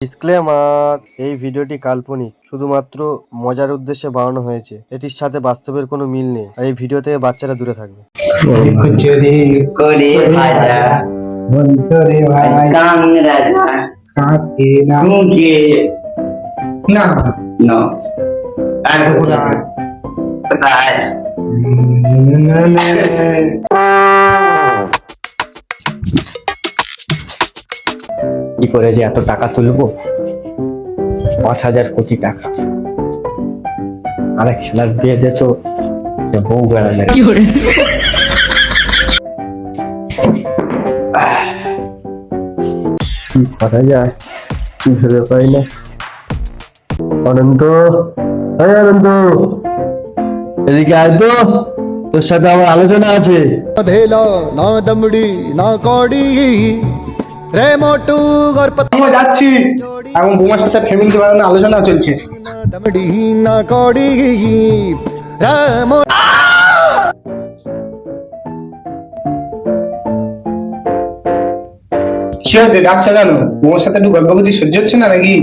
Disclaimer এই ভিডিওটি কাল্পনিক শুধুমাত্র মজার উদ্দেশ্যে বানানো হয়েছে। এটির সাথে বাস্তবের কোনো মিল নেই আর এই ভিডিও থেকে বাচ্চারা দূরে থাকবে। না? কি করে যে এত টাকা তুলবো? পাঁচ হাজার কোটি টাকা। আরেক ছেলার বিয়ে যেত বউ বেড়া যায় কি করা? যায়? কি ভেবে পাই না। অনন্ত হ্যাঁ অনন্ত। এদিকে আয় তো তোর সাথে আমার আলোচনা আছে। না দমড়ি না কড়ি। রে মোটু গর্পত আমরা যাচ্ছি। এখন বৌমার সাথে ফ্যামিলি ডিপার্টমেন্টে আলোচনা চলছে। না কড়ি রে মোটু কি হয়েছে? ডাকছো কেন? বৌমার সাথে একটু গল্প করছি সহ্য হচ্ছে না নাকি?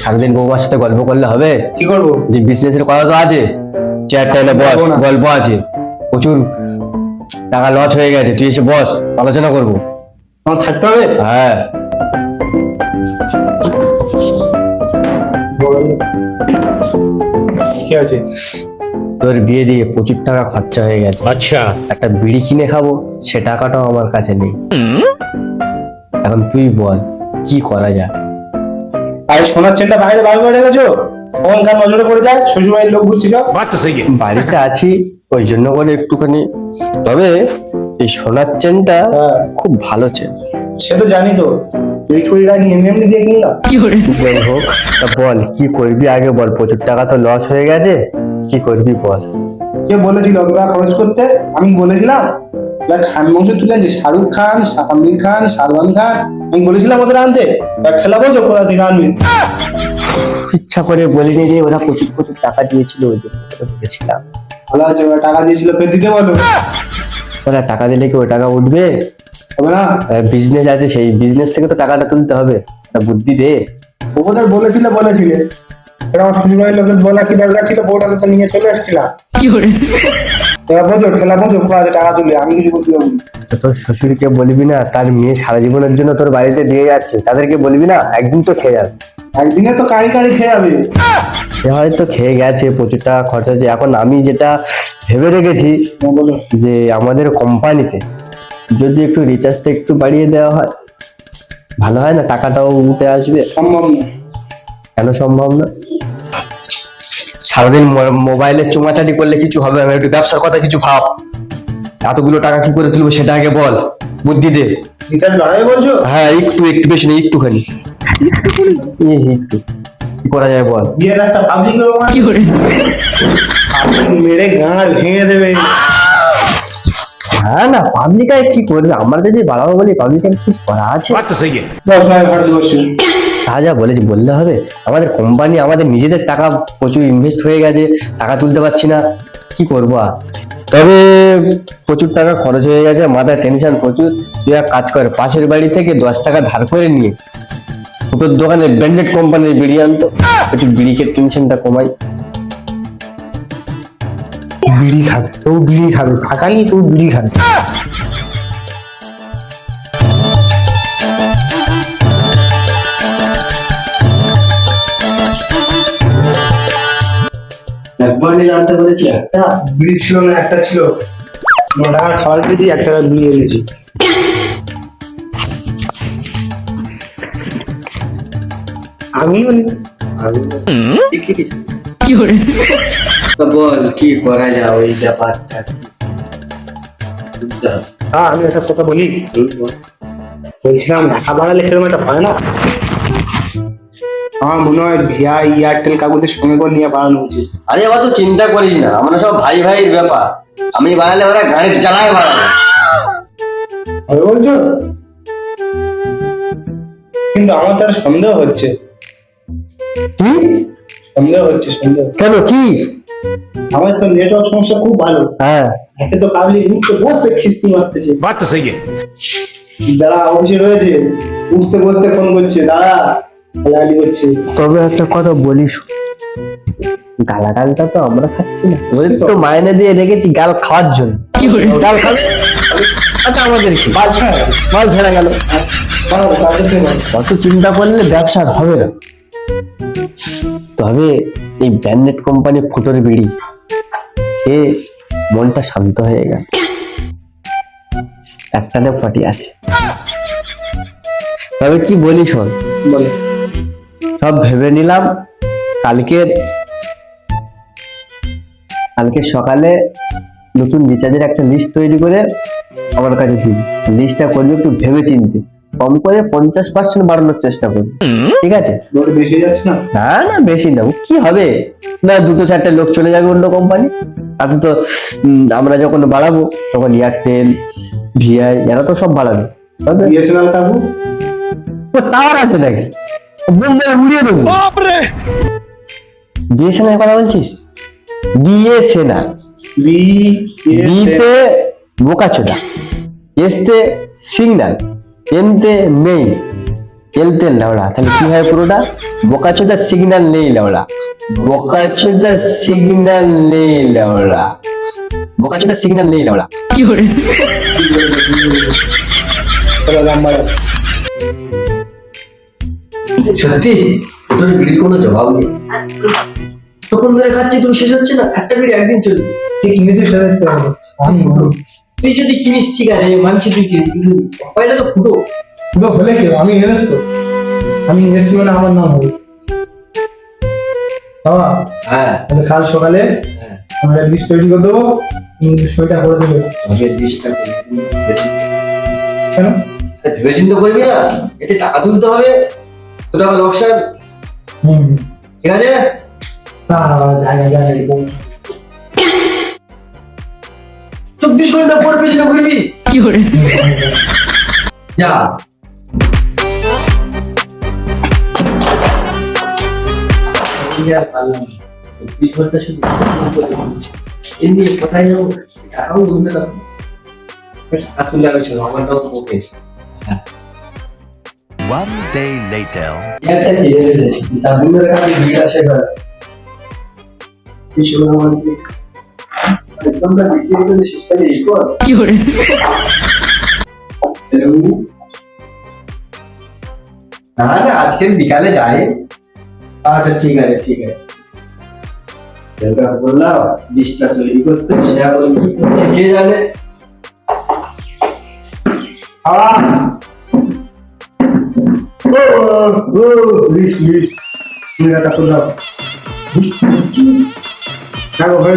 সারাদিন বৌমার সাথে গল্প করলে হবে? কি করব? যে বিজনেসের কথা তো আছে। চেয়ার টেবিলে বস গল্প আছে। প্রচুর টাকা লস হয়ে গেছে। তুই এসে বস আলোচনা করব। আমার থাকতে হবে? হ্যাঁ। কি আছে তোর বিয়ে দিয়ে প্রচুর টাকা খরচা হয়ে গেছে। আচ্ছা। একটা বিড়ি কিনে খাব সে টাকাটাও আমার কাছে নেই। এখন তুই বল কি করা যায়? আর সোনার চেনটা বাইরে বার করে রেখেছো? ওখানকার নজরে পড়ে যায় শ্বশুরবাড়ির লোক ঘুরছিল বাড়িতে আছি ওই জন্য করে একটুখানি। তবে এই সোনার চেনটা হ্যাঁ। খুব ভালো চেন। সে তো জানি তো। কি এমনি এমনি দিয়ে কিনলাম যাই হোক তা বল কি করবি আগে বল? প্রচুর টাকা তো লস হয়ে গেছে কি করবি বল? কে বলেছিল অত টাকা খরচ করতে? আমি বলেছিলাম দেখ খান মাংস তুলে যে শাহরুখ খান আমির খান সালমান খান। আমি বলেছিলাম ওদের আনতে ঠেলা বোঝো কোথা থেকে আনবি? ইচ্ছা করে বলিনি যে ওরা প্রচুর প্রচুর টাকা দিয়েছিল ওই জন্য বলেছিলাম। ভালো আছে ওরা টাকা দিয়েছিল ফের দিতে বলো। ওরা টাকা দিলে কি ওই টাকা উঠবে? হবে না। বিজনেস আছে সেই বিজনেস থেকে তো টাকাটা তুলতে হবে। বুদ্ধি দে। ওদের বলেছিলে বলেছিলে। এরা আমার শ্বশুরবাড়ির লোকের বলা কি দরকার ছিল? বউটাকে তো নিয়ে চলে এসেছিলাম না। তো তোর শ্বশুরকে বলবি না তার মেয়ে সারা জীবনের জন্য তোর বাড়িতে দিয়ে যাচ্ছে। তাদেরকে বলবি না একদিন তো খেয়ে যাবে। একদিনে তো কাড়ি কাড়ি খেয়ে যাবে। সে হয়তো খেয়ে গেছে প্রচুর টাকা খরচা হয়েছে। এখন আমি যেটা ভেবে রেখেছি যে আমাদের কোম্পানিতে যদি একটু রিচার্জটা একটু বাড়িয়ে দেওয়া হয় ভালো হয় না? টাকাটাও উঠে আসবে। সম্ভব না। কেন সম্ভব না? সারাদিন মোবাইলে চুমাচাটি করলে কিছু হবে? না একটু ব্যবসার কথা কিছু ভাব। এতগুলো টাকা কি করে তুলবো সেটা আগে বল। বুদ্ধি দে। রিচার্জ বাড়াবে বলছো? হ্যাঁ একটু একটু বেশি না একটুখানি। এই একটু। কি করা যায় বল? পাবলিক কি করে? মেরে গাঁড় ভেঙে দেবে হ্যাঁ না পাবলিকায় কি করবে? আমরা যদি বাড়াবো বলি পাবলিকায় কিছু করা আছে। দশ তা যা বলেছি বললে হবে। আমাদের কোম্পানি আমাদের নিজেদের টাকা প্রচুর ইনভেস্ট হয়ে গেছে টাকা তুলতে পারছি না। কি করব আর? তবে প্রচুর টাকা খরচ হয়ে গেছে মাথায় টেনশন প্রচুর। তুই এক কাজ কর পাশের বাড়ি থেকে দশ টাকা ধার করে নিয়ে তোর দোকানে ব্র্যান্ডেড কোম্পানির বিড়ি আনতো। একটু বিড়িকে টেনশনটা কমাই। বিড়ি খাবে তো বিড়ি খাবে টাকা নিয়ে তুই বিড়ি খাবে। একবার বলেছি একটা? বিড়ি ছিল না একটা ছিল। ন টাকা খাবার দিয়েছি এক টাকা বিড়ি এনেছি। আমি মানে বল কি করা যায় ওই ব্যাপারটা? হ্যাঁ আমি একটা কথা বলি। বলছিলাম ঢাকা বাড়ালে সেরকম একটা হয় না? আমার মনে হয় ভিয়া এয়ারটেল কাকুদের সঙ্গে করে নিয়ে বাড়ানো উচিত। আরে অত চিন্তা করিস না আমরা সব ভাই ভাইয়ের ব্যাপার। আমি বানালে ওরা গাড়ির জ্বালায় বানাবে। হবে বলছো? কিন্তু আমার তো একটা সন্দেহ হচ্ছে। কি সন্দেহ হচ্ছে সন্দেহ। কেন কি? আমার তো নেটওয়ার্ক সমস্যা খুব ভালো। হ্যাঁ। পাবলিক উঠতে বসতে খিস্তি মারতেছে। সেই যারা অফিসে রয়েছে উঠতে বসতে ফোন করছে দাদা তবে একটা কথা বলিস। গালাগালটা তো আমরা খাচ্ছি না। ওই তো মাইনে দিয়ে রেখেছি গাল খাওয়ার জন্য। কি করে গাল খাওয়া আচ্ছা, আমাদের কি? মাল ছেড়া গেল। কত হ্যাঁ, হ্যাঁ, চিন্তা করলে ব্যবসা হবে না। তবে এই ব্যান্ডেড কোম্পানি ফুটোর বিড়ি এ মনটা শান্ত হয়ে গেল। একটানে ফাটি আছে। তবে কি বলি শোন? সব ভেবে নিলাম কালকে কালকে সকালে নতুন রিচার্জের একটা লিস্ট তৈরি করে আমার কাছে দিবি। লিস্টটা করবি একটু ভেবে চিনতে। কম করে পঞ্চাশ পার্সেন্ট বাড়ানোর চেষ্টা করবি ঠিক আছে? বেশি যাচ্ছে না? না না বেশি না। কি হবে? না দুটো চারটে লোক চলে যাবে অন্য কোম্পানি তাতে তো আমরা যখন বাড়াবো তখন এয়ারটেল ভিআই এরা তো সব বাড়াবে। তবে বিএসএনএল কাকু? টাওয়ার আছে নাকি? বললে উড়িয়ে দেবো। বিএসএনএল কথা বলছিস? বিএসএনএল বি বিতে বোকাচোদা। এসতে সিগন্যাল এনতে নেই? এলতে লাউড়া তাহলে কি হয় পুরোটা? বোকাচোদা সিগন্যাল নেই লাউড়া বোকাচোদা সিগন্যাল নেই লাউড়া বোকাচোদা সিগন্যাল নেই লাউড়া দাম বাড়াবো সত্যি? তোর বিড়ি কোনো জবাব নেই। তখন ধরে খাচ্ছি তুমি শেষ হচ্ছে না। একটা বিড়ি একদিন চলবে। ঠিক নিজের সাথে আমি। তুই যদি কিনিস ঠিক আছে মানছি তুই কিনিস পয়লা তো ফুটো পুরো হলে কেউ আমি এনেস তো আমি এসছি মানে আমার নাম হবে বাবা হ্যাঁ তাহলে কাল সকালে হ্যাঁ আমরা লিস্ট তৈরি করে দেবো তুমি সইটা করে দেবে আমাকে ডিসটা কেন ভেবে চিন্তা করবি না এতে টাকা তুলতে হবে তো টাকা লোকসান হুম ঠিক আছে জায়গা ঘণ্টা পর পেছনে ঘুরবি। যা এই আর পারলাম না। চব্বিশ ঘণ্টা শুধু এমনি কোথায় যাব টাকাও তুলতে পারব টাকা তুলে আমি ছিল আমারটাও One day later. একটা কি এসেছে বিক্রি করে শেষ কাজে এই কর। না না আজকে বিকালে যাই। আচ্ছা ঠিক আছে ঠিক আছে। বললাম লিস্টটা তৈরি করতে সেটা ও ও লিস্ট লিস্ট তুমি হয়ে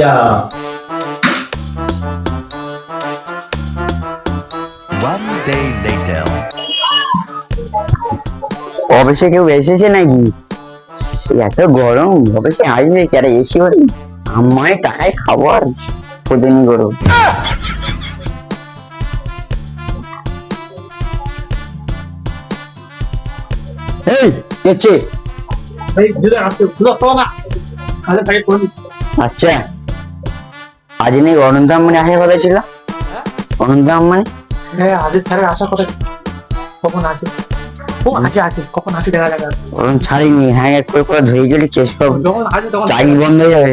যা। One day later. অফিসে কেউ এসেছে নাকি? এত গরম অফিসে আসবে কি আর এসি হলে আমায় টাকায় খাব আর প্রতিদিন গরম। এই না। করে আচ্ছা। আজ নেই অনন্ত আম্বানি আসার কথা ছিল। অনন্ত আম্বানি হ্যাঁ আজ স্যারের আসার কথা ছিল। কখন আসে? ও আজকে আসে কখন আসে দেখা যাবে ওরকম ছাড়িনি হ্যাঁ করে করে ধরে গেলে কেস পাবো চাকরি বন্ধ হয়ে যাবে।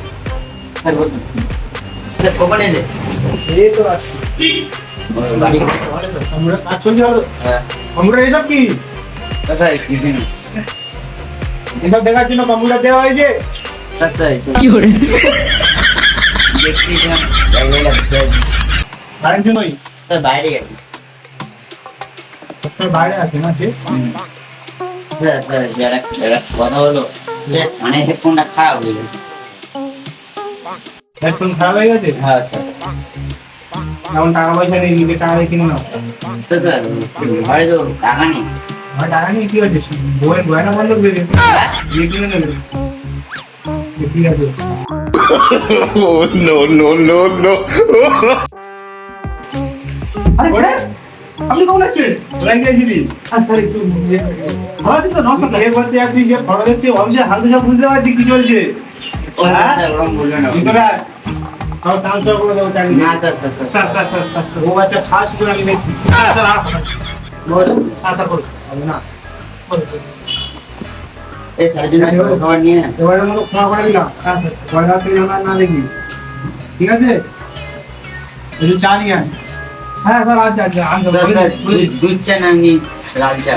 স্যার বলুন। স্যার কখন এলে? এই তো আসছি। বাড়ি ভালো তো আমরা কাজ চলছে ভালো। হ্যাঁ। এসব কি? স্যার এসব দেখার জন্য কম্পিউটার দেওয়া হয়েছে। Sir sir. কি করে? দেখছি না জায়গায় লাগতে কারেন্ট জন্যই স্যার বাইরে গেছি সবসময় বাইরে আছে না সে? স্যার স্যার যারা যারা কথা হলো যে মানে হেডফোনটা খারাপ হয়ে গেছে। হেডফোন খারাপ হয়ে গেছে? হ্যাঁ স্যার। এখন টাকা পয়সা নেই নিজে টাকা দিয়ে কিনে নাও। স্যার স্যার ঘরে তো টাকা নেই। আমার টাকা নেই কি হয়েছে? বইয়ের গয়না বন্ধ করে দেবে দিয়ে কিনে নেবে? ঠিক আছে। Oh, no, no, no, no. আরে স্যার আপনি কখন আসছেন কোথায় গিয়েছিলি? আর স্যার একটু ভালো আছি তো? নমস্কার। সে ফটো দেখছি অফিসে হালকা সব বুঝতে পারছি কি চলছে? ও স্যার স্যার ওরকম বলবেন না। আয়। ট্রান্সফার করে দেবো চাকরি না sir sir sir sir sir. Sir sir, sir, ও আচ্ছা খাস করে আমি দেখছি। স্যার স্যার বল। হ্যাঁ স্যার বল। না। বল। এই স্যারের জন্য খাবার নিয়ে নেন এবারের মতো ক্ষমা করে দিলাম হ্যাঁ স্যার। পরের রাত থেকে না দেখবি ঠিক আছে? একটু চা নিয়ে আয়। হ্যাঁ স্যার আচ্ছা আচ্ছা আনতে স্যার স্যার। দুধ- চা না এমনি লাল চা।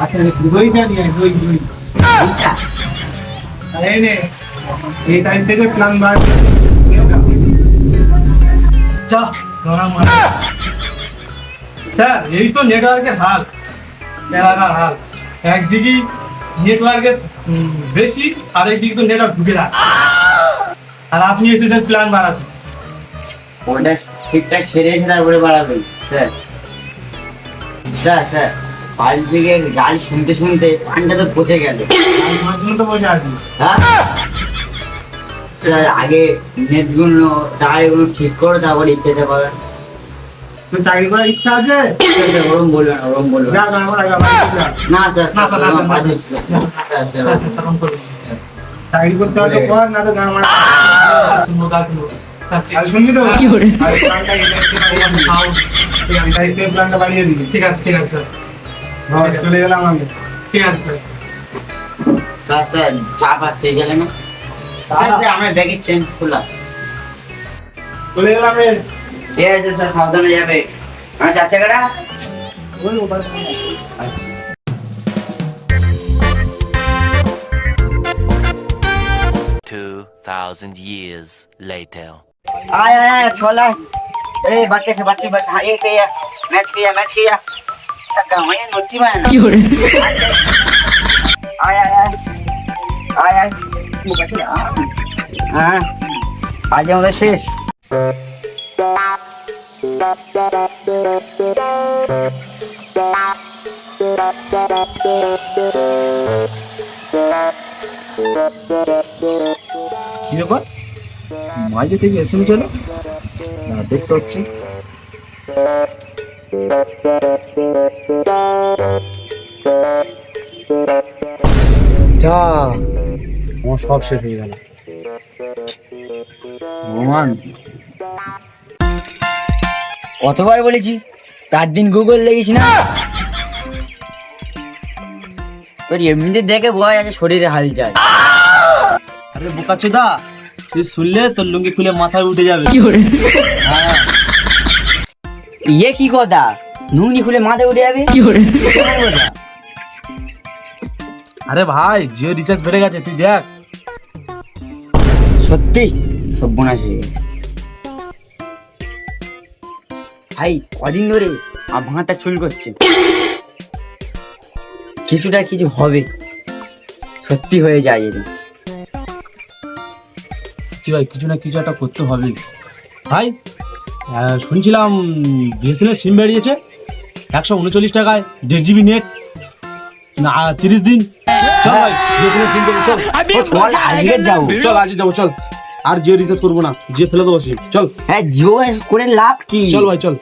আচ্ছা দই চা নিয়ে দই দই। চা? এই নে। এই টাইম থেকে প্ল্যান বার চা গরম স্যার এই তো নেটওয়ার্কের হাল এলাকার হাল। একদিকে নেটওয়ার্কের বেশি আর একদিকে তো নেটওয়ার্ক ঢুকে রাখছে আর আপনি এসেছেন প্ল্যান বাড়াতে ওটা ঠিকঠাক সেরে এসে তারপরে বাড়াবেন স্যার। স্যার স্যার পাঁচ থেকে গাল শুনতে শুনতে কানটা তো পচে গেল। তো বসে আছি। হ্যাঁ? আগে নেটগুলো টায়ারগুলো ঠিক করো তারপরে ইচ্ছেটা চাকরি করার ইচ্ছা আছে? স্যার স্যার ওরম না, ওরম না। না। চাকরি করতে হলে কর না তো গান মারা শুনব গান শুনবি তো? কি করে প্ল্যানটা বাড়িয়ে দিবি। ঠিক আছে ঠিক আছে স্যার। চলে গেলাম আমি। ঠিক আছে স্যার। স্যার স্যার চা পা খেয়ে গেলে না? স্যার স্যার আমার ব্যাগের চেন খোলা চলে গেলাম রে ঠিক আছে স্যার সাবধানে যাবে আমার চার চাকাটা Two thousand years later. आय आय आय छोला ए बच्चे के बच्चे बच्चे हाँ ये किया मैच किया मैच किया गाँव में नोटी में ना आय आय आय হ্যাঁ আজ আমাদের শেষ। কি ব্যাপার? মাঝে থেকে এসে চলো? না দেখতে হচ্ছে যা। আমার সব শেষ হয়ে গেল। ভগবান কতবার বলেছি? রাত দিন গুগল দেখিস না। তোর এমনিতে দেখে বোঝা আছে শরীরে হাল যায় আরে বোকা চোদা তুই শুনলে তোর লুঙ্গি খুলে মাথায় উঠে যাবে। কি করে? ইয়ে কি কথা? নুনি খুলে মাথায় উঠে যাবে? কি করে? কথা? আরে ভাই জিও রিচার্জ বেড়ে গেছে তুই দেখ। সত্যি? সব সর্বনাশ হয়ে গেছে। ভাই কদিন ধরে ভাঙাটা চুল করছে। কিছুটা কিছু হবে। সত্যি হয়ে যায় এদের কি ভাই কিছু না কিছু একটা করতে হবে। ভাই শুনছিলাম বিএসএনএল সিম বেরিয়েছে। একশো উনচল্লিশ টাকায় দেড় জিবি নেট না তিরিশ দিন। চল ভাই করব চল। চল। চল আজকে যাব। চল আজকে যাব চল। আর জিও রিচার্জ করব না জিও ফেলে দেবো সিম চল। হ্যাঁ জিও করে লাভ কি? চল ভাই চল।